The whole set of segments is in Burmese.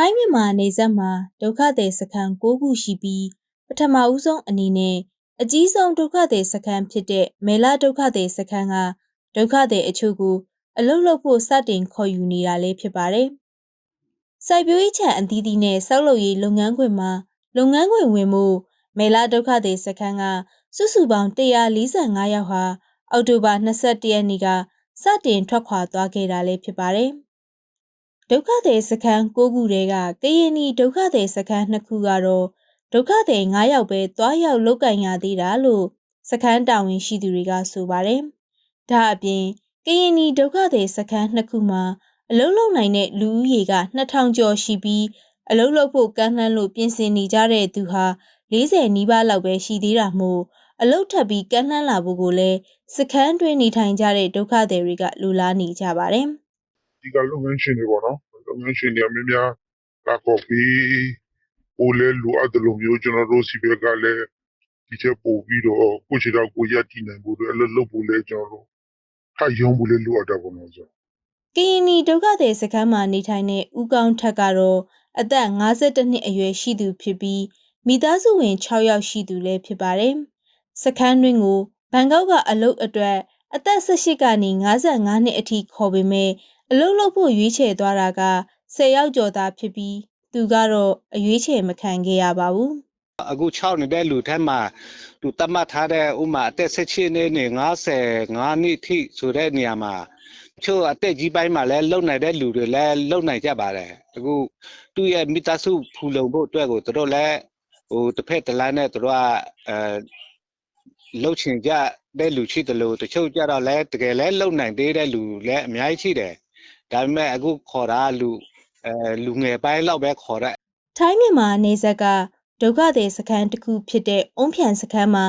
ထိုင်းမြန်မာနယ်စပ်မှာဒုက္ခသည်စခန်း၉ခုရှိပြီးပထမဦးဆုံးအနေနဲ့အကြီးဆုံးဒုက္ခသည်စခန်းဖြစ်တဲ့မေလဒုက္ခသည်စခန်းကဒုက္ခသည်အချို့ကိုအလုပ်လုပ်ဖို့စတင်ခေါ်ယူနေတာလည်းဖြစ်ပါတယ်။စိုက်ပျိုးရေးခြံအသီးသီးနဲ့ဆောက်လုပ်ရေးလုပ်ငန်းခွင်မှာလုပ်ငန်းခွင်ဝင်မှုမေလဒုက္ခသည်စခန်းကစုစုပေါင်း145ယောက်ဟာအောက်တိုဘာ22ရက်နေ့ကစတင်ထွက်ခွာသွားခဲ့တာလည်းဖြစ်ပါတယ်။ ဒုက္ခသည်စခန်း9ခုတည်းကကရင်နီဒုက္ခသည်စခန်း2ခုကတော့ဒုက္ခသည်9ယောက်ပဲတွားရောက်လုတ်ကင်ရသေးတာလို့စခန်းတာဝန်ရှိသူတွေကဆိုပါတယ်။ဒါအပြင်ကရင်နီဒုက္ခသည်စခန်း2ခုမှာအလုံးလုံးနိုင်တဲ့လူဦးရေက2000ကျော်ရှိပြီးအလုံးလုံးဖို့ကမ်းလှမ်းလို့ပြင်ဆင်နေကြတဲ့သူဟာ40နီးပါးလောက်ပဲရှိသေးတာမို့အလုတ်ထပ်ပြီးကမ်းလှမ်းလာဖို့ကိုလည်းစခန်းတွင်းနေထိုင်ကြတဲ့ဒုက္ခသည်တွေကလူလားနေကြပါတယ်။ ဒီကလုပ်ငန်းရှင်တွေပေါ့နော်လုပ်ငန်းရှင်တွေကများများလာကော်ပြီးဟိုလဲလိုအပ်တယ်လို့မျိုးကျွန်တော်တို့စီဘက်ကလည်းဒီချက်ပို့ပြီးတော့ကိုချီတော့ကိုရက်တည်နိုင်ဖို့အတွက်အလုပ်လုပ်ဖို့လဲကျွန်တော်တို့ဟာရုံးဖို့လဲလိုအပ်တာပေါ့နော်ဆိုကရင်နီဒုက္ခသည်စခန်းမှာနေထိုင်တဲ့ဦးကောင်းထက်ကတော့အသက်52နှစ်အရွယ်ရှိသူဖြစ်ပြီးမိသားစုဝင်6ယောက်ရှိသူလည်းဖြစ်ပါတယ်။စခန်းတွင်းကိုဘန်ကောက်ကအလုတ်အတွက်အသက်18ကနေ55နှစ်အထိခေါ်ပေမဲ့ အလုတ်လုပ်ဖို့ရွေးချယ်သွားတာက10ယောက်ကျော်သာဖြစ်ပြီးသူကတော့အရွေးချယ်မခံခဲ့ရပါဘူး။အခု6နေတဲ့လူထဲမှာသူတတ်မှတ်ထားတဲ့ဥမာအသက်16နှစ်နဲ့55နှစ်ထိဆိုတဲ့နေရာမှာချို့အသက်ကြီးပိုင်းမှာလည်းလုံနိုင်တဲ့လူတွေလည်းလုံနိုင်ကြပါတယ်အခုသူ့ရဲ့မိသားစုဖူလုံဖို့အတွက်ကိုသူတို့လည်းဟိုတစ်ဖက်တစ်လမ်းနဲ့သူတို့ကအဲလှုပ်ချင်ကြတဲ့လူရှိတယ်လို့တချို့ကြတော့လည်းတကယ်လည်းလုံနိုင်သေးတဲ့လူလည်းအများကြီးရှိတယ် ဒါပေမဲ့အခုခေါ်တာလူအဲလူငယ်ပိုင်းလောက်ပဲခေါ်တဲ့ထိုင်းမြန်မာနေဆက်ကဒုက္ခသည်စခန်းတစ်ခုဖြစ်တဲ့အုံးဖြန်စခန်းမှာ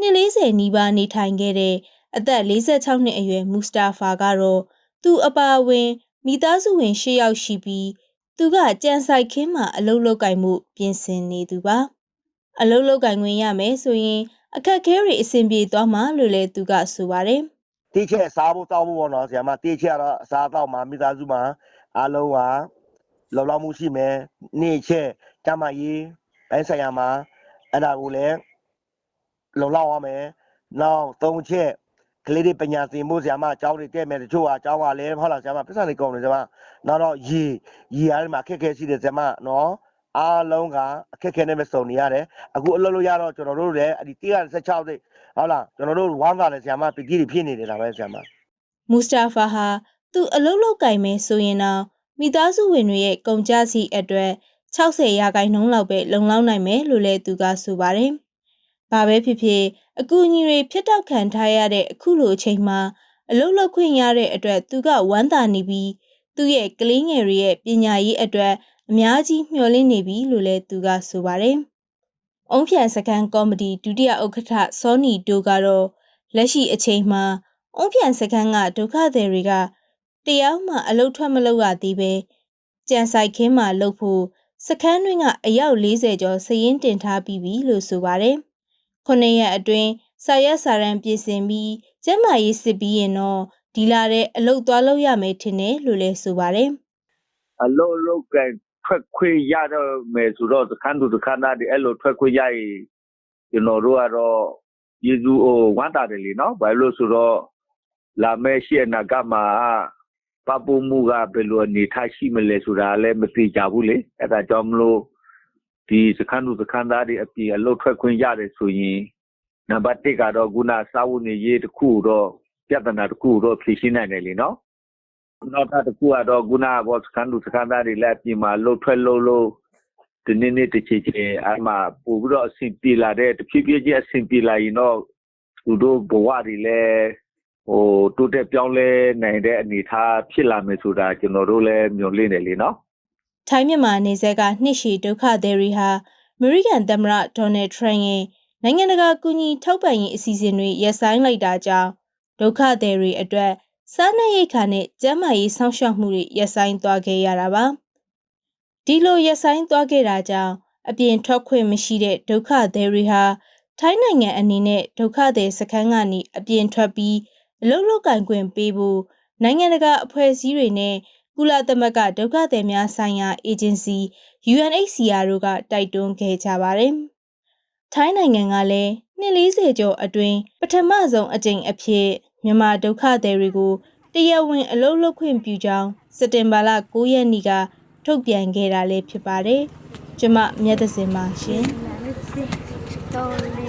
240နီးပါးနေထိုင်ခဲ့တဲ့အသက်46နှစ်အရွယ်မူစတာဖာကတော့သူအပါအဝင်မိသားစုဝင်10ယောက်ရှိပြီးသူကကြံဆိုင်ခင်းမှာအလုပ်လုပ်ကင်မှုပြင်ဆင်နေသူပါအလုပ်လုပ်ကင်ခွင့်ရမယ်ဆိုရင်အခက်ခဲတွေအဆင်ပြေသွားမှာလို့လည်းသူကဆိုပါတယ် တိချက်စားဖို့တောက်ဖို့ပေါ့နော်ဆရာမတိချက်တော့အစားတော့မှာမိသားစုမှာအားလုံးကလုံလောက်မှုရှိမယ်နေ့ချက်တမရေးဘိုင်းဆိုင်ရာမှာအဲ့ဒါကိုလည်းလုံလောက်ရမယ်နောက်သုံးချက်ကလေးတွေပညာသင်ဖို့ဆရာမအကြောင်းတွေတက်မယ်တချို့ကအကြောင်းကလည်းဟုတ်လားဆရာမပြဿနာတွေကုန်တယ်ဆရာမနောက်တော့ရေရေအားတွေမှာအခက်ခဲရှိတယ်ဆရာမနော်အားလုံးကအခက်ခဲနဲ့ပဲစုံနေရတယ်အခုအလုပ်လုပ်ရတော့ကျွန်တော်တို့လည်းအဲ့ဒီ116စိတ် ဟုတ်လားကျွန်တော်တို့ဝမ်းသာတယ်ဆရာမပီတိတွေဖြစ်နေတယ်ဒါပဲဆရာမမူစတာဖာဟာသူအလုပ်လုပ်ကင်မယ်ဆိုရင်တော့မိသားစုဝင်တွေရဲ့ကုန်ကြစီအတွက်60ရာခိုင်နှုန်းလောက်ပဲလုံလောက်နိုင်မယ်လို့လည်းသူကဆိုပါတယ်။ဘာပဲဖြစ်ဖြစ်အကူအညီတွေဖြစ်တောက်ခံထားရတဲ့အခုလိုအချိန်မှာအလုပ်လုပ်ခွင့်ရတဲ့အတွက်သူကဝမ်းသာနေပြီးသူ့ရဲ့ကလေးငယ်တွေရဲ့ပညာရေးအတွက်အများကြီးမျှော်လင့်နေပြီလို့လည်းသူကဆိုပါတယ်။ အုံးဖြန်စကန်ကောမတီဒုတိယဥက္ကဋ္ဌစောနီတိုကတော့လက်ရှိအချိန်မှာအုံးဖြန်စကန်ကဒုက္ခသည်တွေကတရားမှအလုတ်ထွက်မလုပ်ရသေးပဲကြံဆိုင်ခင်းမှာလှုပ်ဖို့စခန်းတွင်းကအယောက်40ကျော်စည်ရင်တင်ထားပြီးပြီလို့ဆိုပါတယ်။ခုနှစ်ရက်အတွင်းစာရက်စာရန်ပြည်စင်ပြီးကျမရေးစစ်ပြီးရင်တော့ဒီလာတဲ့အလုတ်သွားလို့ရမယ်ထင်တယ်လို့လည်းဆိုပါတယ်အလုံးလုံးကန် ထွက်ခွေရတော့မယ်ဆိုတော့သခန်းသူသခန်းသားတွေအဲ့လိုထွက်ခွေရရင်ကျွန်တော်တို့ကတော့ယေရှုဟိုဝမ်းတာတယ်လीနော်ဘာလို့ဆိုတော့လာမယ့်ရှေ့အနာဂတ်မှာပပမှုကဘယ်လိုအနေထားရှိမလဲဆိုတာလည်းမသိကြဘူးလေအဲ့ဒါကြောင့်မလို့ဒီစခန်းသူစခန်းသားတွေအပြင်အလုပ်ထွက်ခွင့်ရတယ်ဆိုရင်နံပါတ်1ကတော့ခုနစာဝတ်နေရေးတစ်ခုတော့ပြဿနာတစ်ခုတော့ဖြေရှင်းနိုင်တယ်လीနော် နောက်တစ်ခုကတော့ခုနဘောစခန်းသူစခန်းသားတွေလည်းအပြင်မှာလှုပ်ထွက်လှုပ်လို့ဒီနေ့နေ့တစ်ချိန်ချင်းအဲ့မှာပို့ပြီးတော့အဆင်ပြေလာတဲ့တဖြည်းဖြည်းချင်းအဆင်ပြေလာရင်တော့သူတို့ဘဝတွေလည်းဟိုတိုးတက်ပြောင်းလဲနိုင်တဲ့အနေအထားဖြစ်လာမယ်ဆိုတာကျွန်တော်တို့လည်းမျှော်လင့်တယ်လीနော်။ထိုင်းမြန်မာနေဆက်ကနှစ်ရှည်ဒုက္ခသည်တွေဟာအမေရိကန်သမ္မတဒေါ်နယ်ထရန့်ရဲ့နိုင်ငံတကာကူညီထောက်ပံ့ရေးအစီအစဉ်တွေရပ်ဆိုင်းလိုက်တာကြောင့်ဒုက္ခသည်တွေအတွက် စားနပ်ရိက္ခာနဲ့ကျန်းမာရေးစောင့်ရှောက်မှုတွေရပ်ဆိုင်းသွားခဲ့ရတာပါ။ဒီလိုရပ်ဆိုင်းသွားခဲ့တာကြောင့်အပြင်ထွက်ခွင့်မရှိတဲ့ဒုက္ခသည်တွေဟာထိုင်းနိုင်ငံအနေနဲ့ဒုက္ခသည်စခန်းကနေအပြင်ထွက်ပြီးအလုပ်လုပ်ကင်ခွင့်ပေးဖို့နိုင်ငံတကာအဖွဲ့အစည်းတွေနဲ့ကုလသမဂ္ဂဒုက္ခသည်များဆိုင်ရာအေဂျင်စီ UNHCR တို့ကတိုက်တွန်းခဲ့ကြပါတယ်။ထိုင်းနိုင်ငံကလည်းနှစ်40ကျော်အတွင်းပထမဆုံးအကြိမ်အဖြစ် မြန်မာဒုက္ခသည်တွေကိုတရားဝင်အလုပ်လုပ်ခွင့်ပြုကြောင်းစက်တင်ဘာလ9ရက်နေ့ကထုတ်ပြန်ခဲ့တာလည်းဖြစ်ပါတယ်။ကျမမြတ်သစင်ပါရှင်။ Todo